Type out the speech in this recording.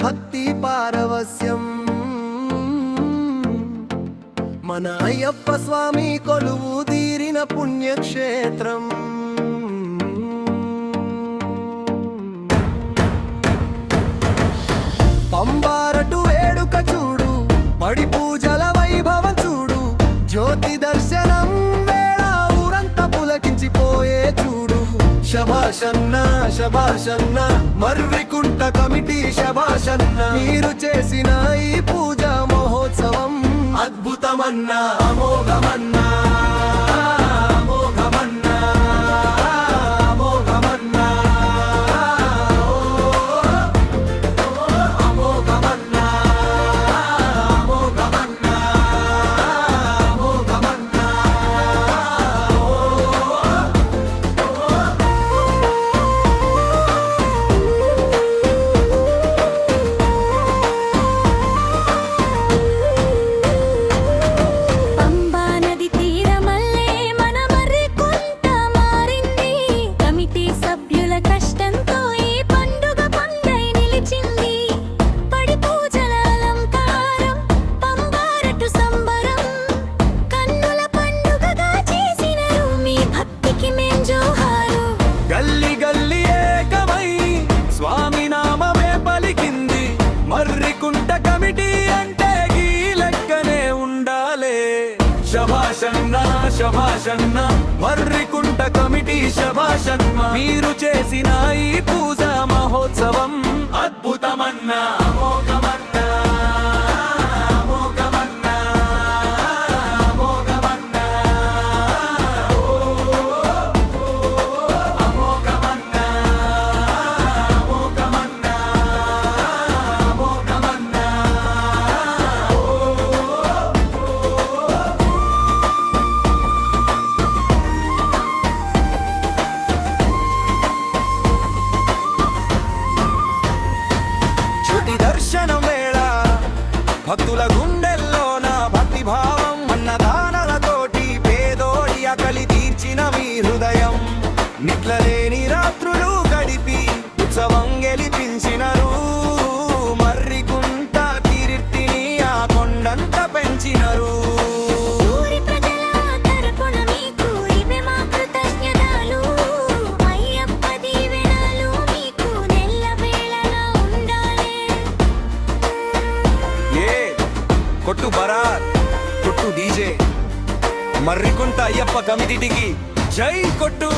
భక్తి పారవస్యం మన అయ్యప్ప స్వామి కొలువు తీరిన పుణ్యక్షేత్రం. పంబారటు వేడుక చూడు పడి పూజల వైభవం చూడు జ్యోతి దర్శనం శభాషన్న శభాషన్న మర్రికుంట కమిటీ శభాషన్న మీరు చేసిన ఈ పూజ శభాషన్న శభాషన్న మర్రికుంట కమిటీ శభాషన్న. మీరు చేసిన ఈ పూజ మహోత్సవం అద్భుతమన్నా. భక్తుల గుండెల్లోన భక్తి భావం అన్నదానలతోటి పేదోడి అకలి తీర్చిన మీ హృదయం. నిట్లలేని రాత్రులు గడిపి ఉత్సవం గెలిపించినరు కొట్టు బరార్ కొట్టు డీజే. మర్రికుంట అయ్యప్ప కమిటీకి జై కొట్టు.